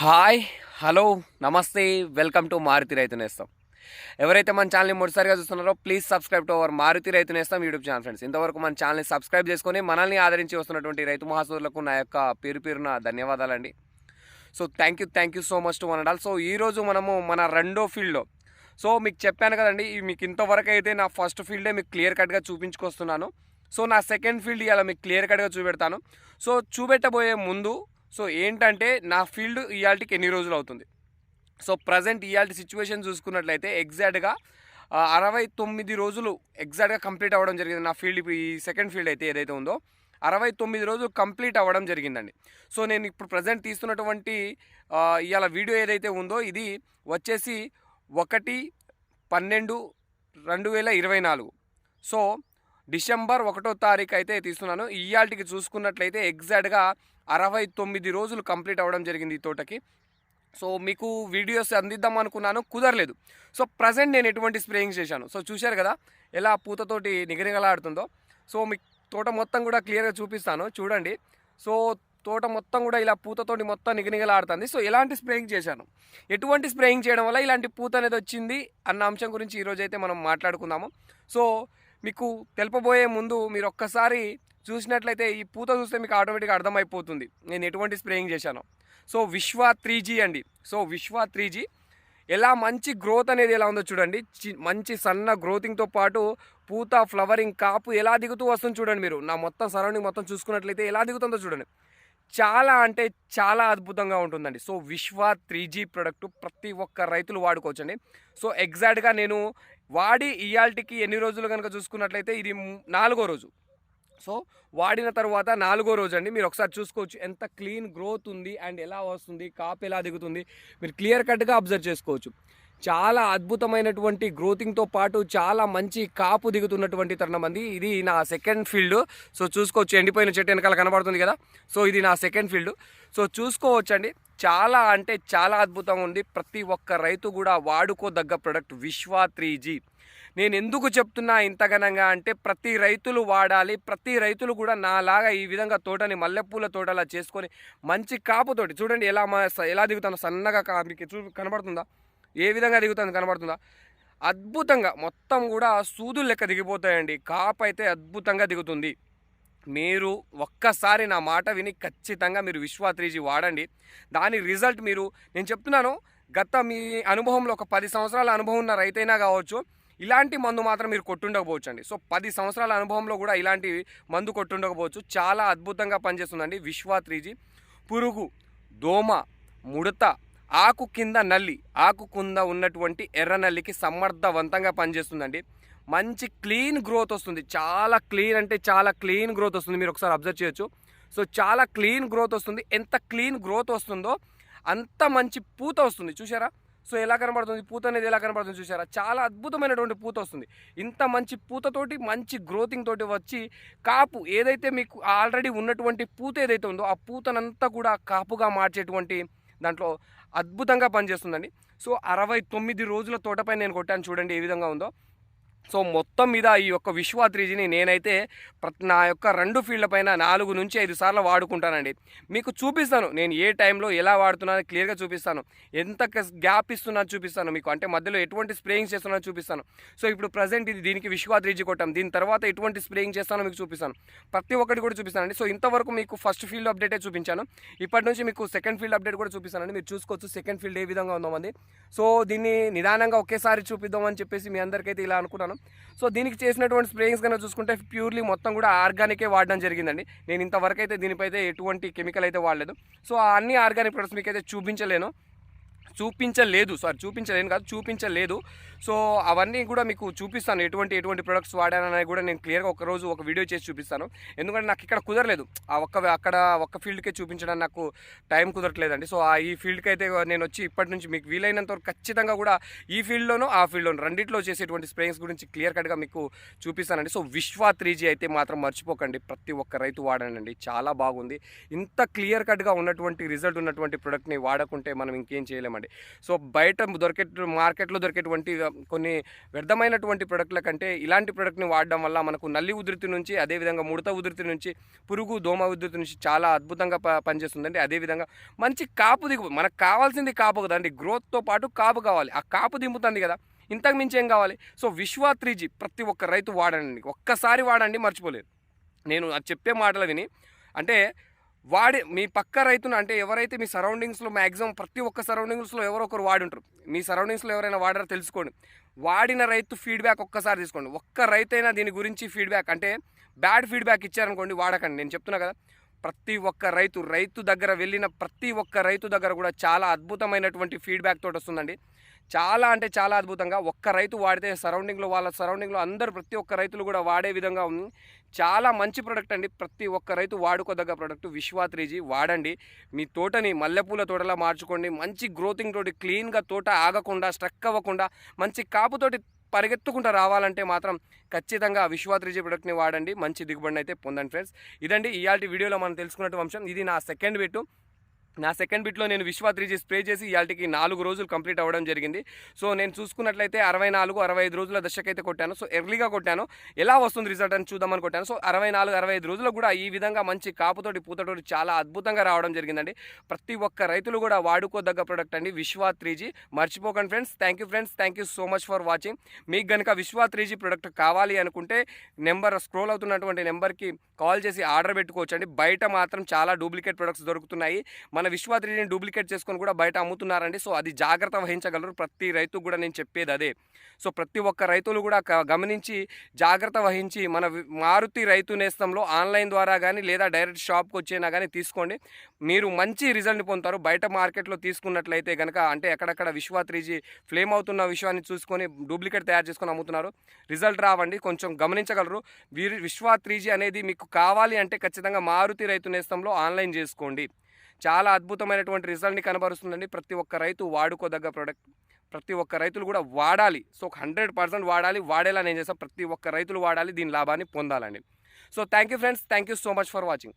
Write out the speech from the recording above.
Hi hello నమస్తే welcome to Maruti Raithu Nestham. ఎవరైతే మన ఛానల్ని మొదటిసారిగా చూస్తున్నారో please subscribe to our Maruthi Raithu Nestham YouTube channel friends ఇంతవరకు మన ఛానల్ని సబ్స్క్రైబ్ చేసుకొని మనల్ని ఆదరించి వస్తున్నటువంటి రైతు మహాసోదరులకు నా యొక్క పేరు పేరున ధన్యవాదాలండి. So thank you thank you so much to one so ఈరోజు మనము మన రెండో ఫీల్డ్లో సో మీకు చెప్పాను కదండి మీకు ఇంతవరకు అయితే నా ఫస్ట్ ఫీల్డే మీకు క్లియర్ కట్గా చూపించుకొస్తున్నాను. సో నా సెకండ్ ఫీల్డ్ ఇలా మీకు క్లియర్ కట్గా చూపెడతాను. సో చూపెట్టబోయే ముందు సో ఏంటంటే నా ఫీల్డ్ ఇయాల్టికి ఎన్ని రోజులు అవుతుంది? సో ప్రజెంట్ ఇయాల్టి సిచ్యువేషన్ చూసుకున్నట్లయితే ఎగ్జాక్ట్గా అరవై తొమ్మిది రోజులు ఎగ్జాక్ట్గా కంప్లీట్ అవ్వడం జరిగింది. నా ఫీల్డ్ ఇప్పుడు ఈ సెకండ్ ఫీల్డ్ అయితే ఏదైతే ఉందో అరవై తొమ్మిది రోజులు కంప్లీట్ అవ్వడం జరిగిందండి. సో నేను ఇప్పుడు ప్రజెంట్ తీస్తున్నటువంటి ఇవాళ వీడియో ఏదైతే ఉందో ఇది వచ్చేసి ఒకటి పన్నెండు రెండు వేల ఇరవై నాలుగు. సో డిసెంబర్ ఒకటో తారీఖు అయితే తీస్తున్నాను. ఇయాల్టికి చూసుకున్నట్లయితే ఎగ్జాక్ట్గా అరవై తొమ్మిది రోజులు కంప్లీట్ అవ్వడం జరిగింది ఈ తోటకి. సో మీకు వీడియోస్ అందిద్దాం అనుకున్నాను కుదరలేదు. సో ప్రజెంట్ నేను ఎటువంటి స్ప్రేయింగ్ చేశాను. సో చూశారు కదా ఎలా పూతతోటి నిగనిగలాడుతుందో. సో మీకు తోట మొత్తం కూడా క్లియర్గా చూపిస్తాను చూడండి. సో తోట మొత్తం కూడా ఇలా పూతతోటి మొత్తం నిగనిగలాడుతుంది. సో ఎలాంటి స్ప్రేయింగ్ చేశాను? ఎటువంటి స్ప్రేయింగ్ చేయడం వల్ల ఇలాంటి పూత అనేది వచ్చింది అన్న అంశం గురించి ఈరోజు అయితే మనం మాట్లాడుకుందాము. సో మీకు తెలుపబోయే ముందు మీరు ఒక్కసారి చూసినట్లయితే ఈ పూత చూస్తే మీకు ఆటోమేటిక్గా అర్థమైపోతుంది. నేను ఎటువంటి స్ప్రేయింగ్ చేశాను. సో విశ్వ త్రీ జీ అండి. సో విశ్వ త్రీ ఎలా మంచి గ్రోత్ అనేది ఎలా ఉందో చూడండి. చి- మంచి సన్న గ్రోతింగ్తో పాటు పూత ఫ్లవరింగ్ కాపు ఎలా దిగుతూ వస్తుంది చూడండి మీరు. నా మొత్తం సరౌండింగ్ మొత్తం చూసుకున్నట్లయితే ఎలా దిగుతుందో చూడండి. చాలా అంటే చాలా అద్భుతంగా ఉంటుందండి. So Vishwa three G product ప్రతి ఒక్క రైతులు వాడుకోవచ్చండి. సో ఎగ్జాక్ట్గా నేను వాడి ఇయాల్టీకి ఎన్ని రోజులు కనుక చూసుకున్నట్లయితే ఇది నాలుగో రోజు. సో వాడిన తర్వాత నాలుగో రోజు అండి మీరు ఒకసారి చూసుకోవచ్చు ఎంత క్లీన్ గ్రోత్ ఉంది అండ్ ఎలా వస్తుంది కాపు ఎలా దిగుతుంది. మీరు క్లియర్ కట్గా అబ్జర్వ్ చేసుకోవచ్చు. చాలా అద్భుతమైనటువంటి గ్రోతింగ్తో పాటు చాలా మంచి కాపు దిగుతున్నటువంటి తరుణం అంది ఇది నా సెకండ్ ఫీల్డ్. సో చూసుకోవచ్చు ఎండిపోయిన చెట్టు వెనకాల కనబడుతుంది కదా. సో ఇది నా సెకండ్ ఫీల్డ్. సో చూసుకోవచ్చండి. చాలా అంటే చాలా అద్భుతంగా ఉంది. ప్రతి ఒక్క రైతు కూడా వాడుకోదగ్గ ప్రొడక్ట్ విశ్వా త్రీ జీ. నేను ఎందుకు చెప్తున్నా ఇంతగనంగా అంటే ప్రతి రైతులు వాడాలి. ప్రతి రైతులు కూడా నాలాగా ఈ విధంగా తోటని మల్లెపూల తోటలా చేసుకొని మంచి కాపుతోటి చూడండి ఎలా ఎలా దిగుతాను సన్నగా కా మీకు చూ కనబడుతుందా? ఏ విధంగా దిగుతుంది కనబడుతుందా? అద్భుతంగా మొత్తం కూడా సూదులు లెక్క దిగిపోతాయండి. కాపు అయితే అద్భుతంగా దిగుతుంది. మీరు ఒక్కసారి నా మాట విని ఖచ్చితంగా మీరు విశ్వా త్రీజీ వాడండి. దాని రిజల్ట్ మీరు నేను చెప్తున్నాను గత మీ అనుభవంలో ఒక పది సంవత్సరాల అనుభవం ఉన్న రైతైనా కావచ్చు ఇలాంటి మందు మాత్రం మీరు కొట్టుండకపోవచ్చు అండి సో పది సంవత్సరాల అనుభవంలో కూడా ఇలాంటి మందు కొట్టుండకపోవచ్చు. చాలా అద్భుతంగా పనిచేస్తుందండి విశ్వా త్రీజీ పురుగు దోమ ముడత ఆకు కింద నల్లి ఆకు కింద ఉన్నటువంటి ఎర్ర నల్లికి సమర్థవంతంగా పనిచేస్తుందండి. మంచి క్లీన్ గ్రోత్ వస్తుంది. చాలా క్లీన్ అంటే చాలా క్లీన్ గ్రోత్ వస్తుంది. మీరు ఒకసారి అబ్జర్వ్ చేయొచ్చు. సో చాలా క్లీన్ గ్రోత్ వస్తుంది. ఎంత క్లీన్ గ్రోత్ వస్తుందో అంత మంచి పూత వస్తుంది. చూసారా సో ఎలా కనబడుతుంది? పూత అనేది ఎలా కనబడుతుంది చూసారా చాలా అద్భుతమైనటువంటి పూత వస్తుంది. ఇంత మంచి పూతతోటి మంచి గ్రోతింగ్ తోటి వచ్చి కాపు ఏదైతే మీకు ఆల్రెడీ ఉన్నటువంటి పూత ఏదైతే ఉందో ఆ పూతనంతా కూడా కాపుగా మార్చేటువంటి దాంట్లో అద్భుతంగా పనిచేస్తుందండి. సో అరవై తొమ్మిది రోజుల తోటపై నేను కొట్టాను చూడండి ఏ విధంగా ఉందో. సో మొత్తం మీద ఈ యొక్క విశ్వా త్రీజీని నేనైతే ప్రతి నా యొక్క రెండు ఫీల్డ్ల పైన నాలుగు నుంచి ఐదు సార్లు వాడుకుంటానండి. మీకు చూపిస్తాను నేను ఏ టైంలో ఎలా వాడుతున్నాను క్లియర్గా చూపిస్తాను. ఎంత గ్యాప్ ఇస్తున్నాను చూపిస్తాను మీకు. అంటే మధ్యలో ఎటువంటి స్ప్రేయింగ్ చేస్తున్నానో చూపిస్తాను. సో ఇప్పుడు ప్రజెంట్ ఇది దీనికి విశ్వా త్రీజీ కొట్టాం. దీని తర్వాత ఎటువంటి స్ప్రేయింగ్ చేస్తానో మీకు చూపిస్తాను. ప్రతి ఒక్కటి కూడా చూపిస్తానండి. సో ఇంతవరకు మీకు ఫస్ట్ ఫీల్డ్ అప్డేటే చూపించాను. ఇప్పటి నుంచి మీకు సెకండ్ ఫీల్డ్ అప్డేట్ కూడా చూపిస్తానండి. మీరు చూసుకోవచ్చు సెకండ్ ఫీల్డ్ ఏ విధంగా ఉందో మంది. సో దీన్ని నిదానంగా ఒకేసారి చూపిద్దామని చెప్పేసి మీ అందరికైతే ఇలా అనుకున్నాను. సో దీనికి చేసినటువంటి స్ప్రేయింగ్స్ కనుక చూసుకుంటే ప్యూర్లీ మొత్తం కూడా ఆర్గానికే వాడడం జరిగిందండి. నేను ఇంతవరకు అయితే దీనిపై అయితే ఎటువంటి కెమికల్ అయితే వాడలేదు. సో ఆ అన్ని ఆర్గానిక్ ప్రొడక్ట్స్ మీకు అయితే చూపించలేను. చూపించలేదు. సారీ చూపించలేను కాదు చూపించలేదు. సో అవన్నీ కూడా మీకు చూపిస్తాను. ఎటువంటి ఎటువంటి ప్రొడక్ట్స్ వాడానని కూడా నేను క్లియర్గా ఒక రోజు ఒక వీడియో చేసి చూపిస్తాను. ఎందుకంటే నాకు ఇక్కడ కుదరలేదు. ఆ ఒక్క అక్కడ ఒక్క ఫీల్డ్కే చూపించడానికి నాకు టైం కుదరట్లేదండి. సో ఆ ఈ ఫీల్డ్కి అయితే నేను వచ్చి ఇప్పటి నుంచి మీకు వీలైనంత వరకు ఖచ్చితంగా కూడా ఈ ఫీల్డ్లోనూ ఆ ఫీల్డ్లోనూ రెండిట్లో చేసేటువంటి స్ప్రేయింగ్స్ గురించి క్లియర్ కట్గా మీకు చూపిస్తానండి. సో విశ్వా త్రీ అయితే మాత్రం మర్చిపోకండి. ప్రతి ఒక్క రైతు వాడనండి. చాలా బాగుంది. ఇంత క్లియర్ కట్గా ఉన్నటువంటి రిజల్ట్ ఉన్నటువంటి ప్రొడక్ట్ని వాడకుంటే మనం ఇంకేం చేయలేమండి. సో బయట దొరికే మార్కెట్లో దొరికేటువంటి కొన్ని వ్యర్థమైనటువంటి ప్రొడక్ట్ల కంటే ఇలాంటి ప్రొడక్ట్ని వాడడం వల్ల మనకు నల్లి ఉధృతి నుంచి అదేవిధంగా ముడత ఉధృతి నుంచి పురుగు దోమ ఉధృతి నుంచి చాలా అద్భుతంగా ప పనిచేస్తుందండి. అదేవిధంగా మంచి కాపు దిగు మనకు కావాల్సింది కాపు కదండి గ్రోత్తో పాటు కాపు కావాలి. ఆ కాపు దింపుతుంది కదా. ఇంతకు మించి ఏం కావాలి? సో విశ్వా త్రీ ప్రతి ఒక్క రైతు వాడండి. ఒక్కసారి వాడండి మర్చిపోలేదు. నేను అది చెప్పే మాటలు విని అంటే వాడి మీ పక్క రైతును అంటే ఎవరైతే మీ సరౌండింగ్స్లో మ్యాక్సిమం ప్రతి ఒక్క సరౌండింగ్స్లో ఎవరో ఒకరు వాడి ఉంటారు. మీ సరౌండింగ్స్లో ఎవరైనా వాడారో తెలుసుకోండి. వాడిన రైతు ఫీడ్బ్యాక్ ఒక్కసారి తీసుకోండి. ఒక్క రైతైనా దీని గురించి ఫీడ్బ్యాక్ అంటే బ్యాడ్ ఫీడ్బ్యాక్ ఇచ్చారనుకోండి వాడకండి. నేను చెప్తున్నా కదా ప్రతి ఒక్క రైతు రైతు దగ్గర వెళ్ళిన ప్రతి ఒక్క రైతు దగ్గర కూడా చాలా అద్భుతమైనటువంటి ఫీడ్బ్యాక్ తోటి వస్తుందండి. చాలా అంటే చాలా అద్భుతంగా ఒక్క రైతు వాడితే సరౌండింగ్లో వాళ్ళ సరౌండింగ్లో అందరూ ప్రతి ఒక్క రైతులు కూడా వాడే విధంగా ఉంది. చాలా మంచి ప్రోడక్ట్ అండి. ప్రతి ఒక్క రైతు వాడుకోదగ్గ ప్రోడక్ట్ విశ్వా త్రీజీ వాడండి. మీ తోటని మల్లెపూల తోటలా మార్చుకోండి. మంచి గ్రోతింగ్ తోటి క్లీన్గా తోట ఆగకుండా స్ట్రక్ అవ్వకుండా మంచి కాపుతోటి పరిగెత్తుకుంటూ రావాలంటే మాత్రం ఖచ్చితంగా విశ్వా త్రీజీ ప్రొడక్ట్ని వాడండి. మంచి దిగుబడిని అయితే పొందండి ఫ్రెండ్స్. ఇదండి ఇవాళ వీడియోలో మనం తెలుసుకున్నట్టు అంశం. ఇది నా సెకండ్ బిట్టు. నా సెకండ్ బిట్లో నేను విశ్వా త్రీజీ స్ప్రే చేసి ఇవాళకి నాలుగు రోజులు కంప్లీట్ అవ్వడం జరిగింది. సో నేను చూసుకున్నట్లయితే అరవై నాలుగు అరవై ఐదు రోజుల దశకైతే కొట్టాను. సో ఎర్లీగా కొట్టాను. ఎలా వస్తుంది రిజల్ట్ అని చూద్దామని కొట్టాను. సో అరవై నాలుగు అరవై ఐదు కూడా ఈ విధంగా మంచి కాపుతోటి పూతతోటి చాలా అద్భుతంగా రావడం జరిగిందండి. ప్రతి ఒక్క రైతులు కూడా వాడుకోదగ్గ ప్రోడక్ట్ అండి విశ్వా త్రీజీ మర్చిపోకండి friends thank you friends thank you so much for watching మీకు కనుక విశ్వా త్రీజీ ప్రోడక్ట్ కావాలి అనుకుంటే నెంబర్ స్క్రోల్ అవుతున్నటువంటి నెంబర్కి కాల్ చేసి ఆర్డర్ పెట్టుకోవచ్చండి. బయట మాత్రం చాలా డూప్లికేట్ ప్రొడక్ట్స్ దొరుకుతున్నాయి. మన విశ్వా త్రీని డూప్లికేట్ చేసుకొని కూడా బయట అమ్ముతున్నారండి. సో అది జాగ్రత్త వహించగలరు. ప్రతి రైతు కూడా నేను చెప్పేది అదే. సో ప్రతి ఒక్క రైతులు కూడా గమనించి జాగ్రత్త వహించి మన మారుతి రైతు నేస్తంలో ఆన్లైన్ ద్వారా కానీ లేదా డైరెక్ట్ షాప్కి వచ్చినా కానీ తీసుకోండి. మీరు మంచి రిజల్ట్ని పొందుతారు. బయట మార్కెట్లో తీసుకున్నట్లయితే కనుక అంటే ఎక్కడెక్కడ విశ్వా త్రీజీ ఫ్లేమ్ అవుతున్న విషయాన్ని చూసుకొని డూప్లికేట్ తయారు చేసుకొని అమ్ముతున్నారు. రిజల్ట్ రావండి. కొంచెం గమనించగలరు. వీరి విశ్వా త్రీజీ అనేది మీకు కావాలి అంటే ఖచ్చితంగా మారుతి రైతు నేస్తంలో ఆన్లైన్ చేసుకోండి. చాలా అద్భుతమైనటువంటి రిజల్ట్ని కనబరుస్తుందండి. ప్రతి ఒక్క రైతు వాడుకోదగ్గ ప్రోడక్ట్ ప్రతి ఒక్క రైతులు కూడా వాడాలి. సో హండ్రెడ్ పర్సెంట్ వాడాలి. వాడేలా నేను చేస్తాను ప్రతి ఒక్క రైతులు వాడాలి. దీని లాభాన్ని పొందాలండి. So thank you friends thank you so much for watching